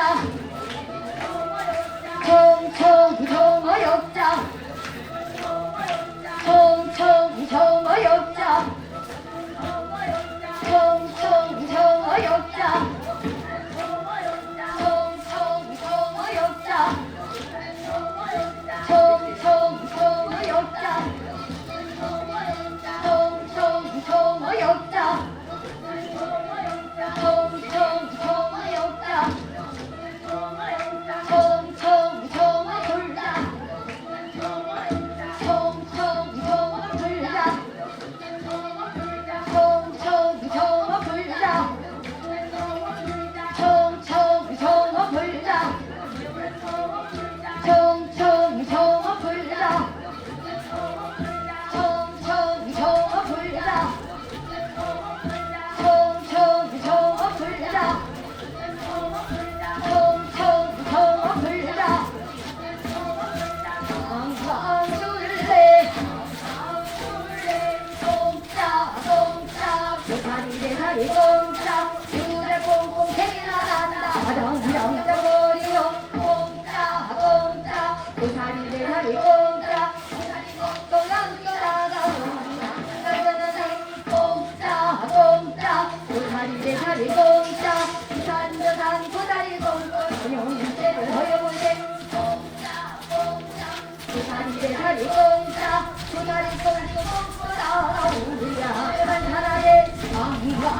어렵자. 총총 총 어렵자. 총총 총 어렵자. 총총 총 어렵자. 你看你疯你笑你看你疯你个疯你个到到无聊你看你看你看你看你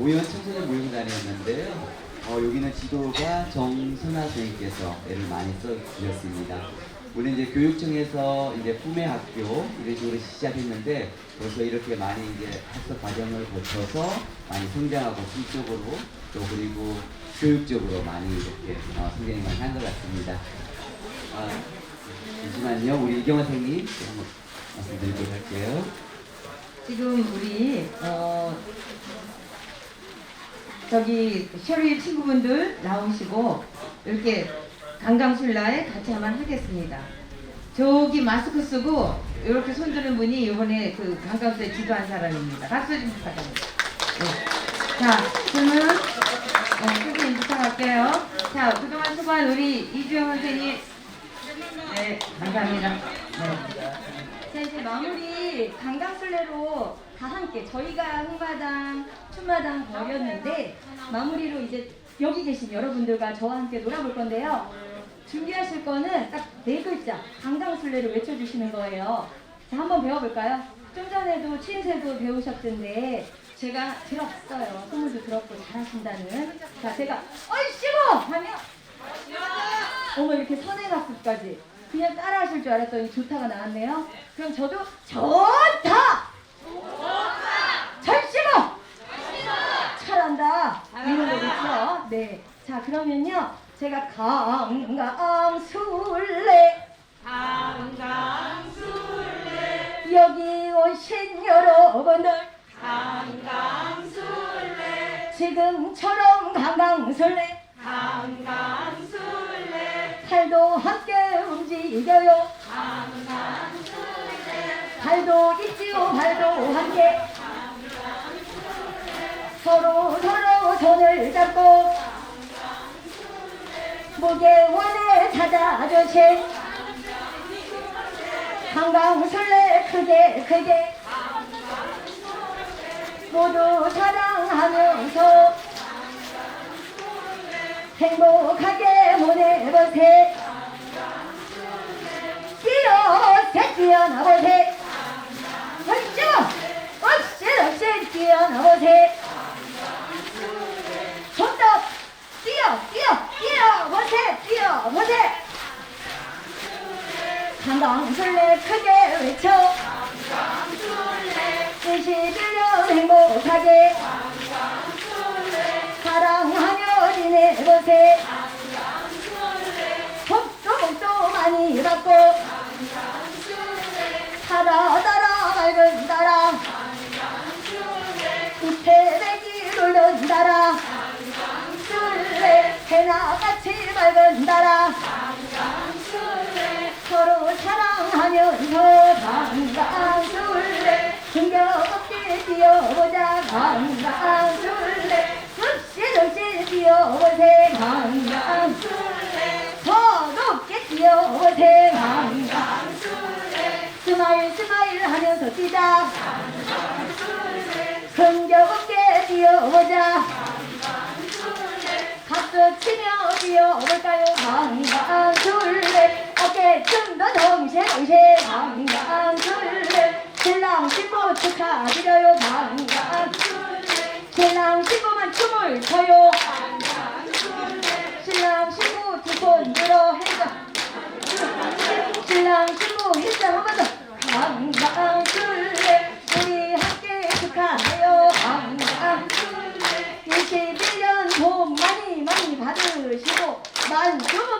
오연 청소년 모임단이었는데요. 어, 여기는 지도가 정순아 선생님께서 애를 많이 써주셨습니다. 우리 이제 교육청에서 이제 품의 학교 이런 식으로 시작했는데 벌써 이렇게 많이 이제 학습 과정을 거쳐서 많이 성장하고 심적으로 또 그리고 교육적으로 많이 이렇게 어, 많이 한것 같습니다. 아, 잠시만요. 우리 이경화 선생님 한번 말씀드리도록 할게요. 지금 우리 어 저기 셔리 친구분들 나오시고 이렇게 강강술라에 같이 한번 하겠습니다. 저기 마스크 쓰고 이렇게 손드는 분이 이번에 그 강강술에 지도한 사람입니다. 박수 좀 부탁합니다. 네. 자, 저는 어, 선생님 부탁할게요. 자, 그동안 수고한 우리 이주영 선생님. 네, 감사합니다. 네. 자 이제 마무리 강강술래로 다 함께 저희가 흥마당 춤마당 벌였는데 마무리로 이제 여기 계신 여러분들과 저와 함께 놀아볼 건데요. 준비하실 거는 딱 네 글자 강강술래를 외쳐주시는 거예요. 자 한번 배워볼까요? 좀 전에도 추인새도 배우셨던데 제가 들었어요. 소문도 들었고 잘하신다는. 자 제가 얼씨구 하면 어머 이렇게 선행학습까지. 그냥 따라하실 줄 알았더니 좋다가 나왔네요. 그럼 저도 좋다. 절시고. 잘한다. 이런 거겠죠? 네. 자 그러면요. 제가 강강술래. 강강술래. 여기 오신 여러분들. 강강술래. 지금처럼 강강술래. 팔도 함께 움직여요. 발도 있지요, 발도 함께. 서로 서로 손을 잡고 무게원에 찾아주신 한강술래 크게 크게. 모두 사랑하면서 행복하게 보내보세. 뛰어세 뛰어나보세. 헐쭉 억실억실 뛰어나보세 손톱 강강술래 크게 외쳐. 21년 행복하게. 사랑하며 지내보세. 복도 복도 많이 받고. 따라 따라 맑은 따라 우태배기 돌던 따라 술래 해나같이 맑은 따라 서로 사랑하면서 강강술래 흥겨없게 뛰어보자 더 높게 뛰어보세 강강 술래 스마일 스마일 하면서 뛰자 흥겨없게 뛰어보자 박수 치며 뛰어볼까요 강강 술래 어깨 춤도 동시에 동시에 강강 술래 신랑 신부 축하드려요 강강술래 신랑 신부만 춤을 춰요. 신랑 신부 두 손 들어 해서 신랑 신부 일장 한번 더. 강강술래 우리 함께 축하해요. 강강술래. 21년 복 많이 많이 받으시고 만수무